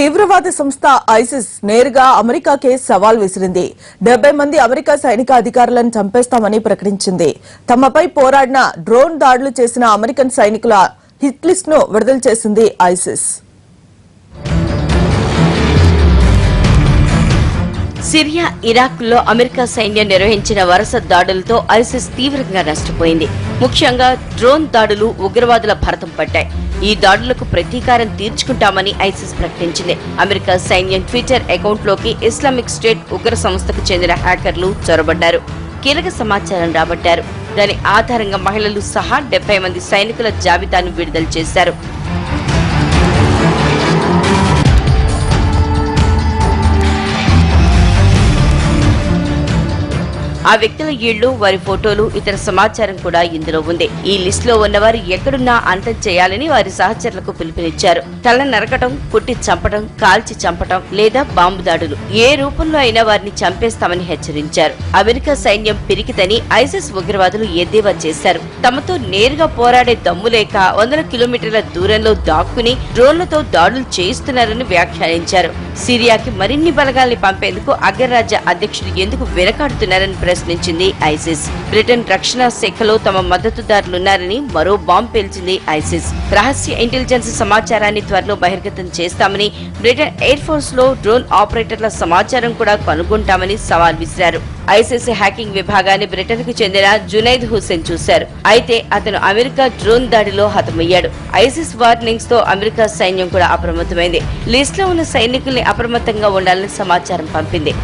తీవ్రవాద సంస్థ ఐసిస్ నేరుగా అమెరికాకే సవాల్ విసిరింది. డెబ్బై మంది అమెరికా సైనిక అధికారులను చంపేస్తామని ప్రకటించింది. తమపై పోరాడిన డ్రోన్ దాడులు చేసిన అమెరికన్ సైనికుల హిట్ లిస్ట్ను విడుదల చేసింది ఐసిస్. సిరియా ఇరాక్లో అమెరికా సైన్యం నిర్వహించిన వరుస దాడులతో ఐసిస్ తీవ్రంగా నష్టపోయింది. ముఖ్యంగా డ్రోన్ దాడులు ఉగ్రవాదుల భరతం పట్టాయి. ఈ దాడులకు ప్రతీకారం తీర్చుకుంటామని ఐసిస్ ప్రకటించింది. అమెరికా సైన్యం ట్విట్టర్ అకౌంట్లోకి ఇస్లామిక్ స్టేట్ ఉగ్ర సంస్థకు చెందిన హ్యాకర్లు చొరబడ్డారు. కీలక సమాచారం రాబట్టారు. దాని ఆధారంగా మహిళలు సహా డెబ్బై మంది సైనికుల జాబితాను విడుదల చేశారు. ఆ వ్యక్తుల ఇళ్ళు వారి ఫోటోలు ఇతర సమాచారం కూడా ఇందులో ఉంది. ఈ లిస్ట్లో ఉన్నవారు ఎక్కడున్నా అంతం చేయాలని వారి సహచరులకు పిలుపునిచ్చారు. తల నరకటం కుట్టి చంపటం కాల్చి చంపటం లేదా బాంబు దాడులు. ఏ రూపంలో అయినా వారిని చంపేస్తామని హెచ్చరించారు. అమెరికా సైన్యం పిరికితని ఐసిస్ ఉగ్రవాదులు ఎద్దేవా చేశారు. తమతో నేరుగా పోరాడే దమ్ము లేక వందల కిలోమీటర్ల దూరంలో దాక్కుని డ్రోన్లతో దాడులు చేయిస్తున్నారని వ్యాఖ్యానించారు. సిరియాకి మరిన్ని బలగాల్ని పంపేందుకు అగ్రరాజ్య అధ్యక్షుడు ఎందుకు వెనకాడుతున్నారని ప్రశ్నించింది ఐసిస్. బ్రిటన్ రక్షణ శాఖలో తమ మద్దతుదారులున్నారని మరో బాంబు పేల్చింది ఐసిస్. రహస్య ఇంటెలిజెన్స్ సమాచారాన్ని త్వరలో బహిర్గతం చేస్తామని బ్రిటన్ ఎయిర్ ఫోర్స్లో డ్రోన్ ఆపరేటర్ల సమాచారం కూడా కనుగొంటామని సవాల్ విసిరారు. ఐసిస్ హ్యాకింగ్ విభాగాన్ని బ్రిటన్కు చెందిన జునైద్ హుసేన్ చూశారు. అయితే అతను అమెరికా డ్రోన్ దాడిలో హతమయ్యాడు. ఐసిస్ వార్నింగ్స్తో అమెరికా సైన్యం కూడా అప్రమత్తమైంది. లిస్ట్లో ఉన్న సైనికుల్ని అప్రమత్తంగా ఉండాలని సమాచారం పంపింది.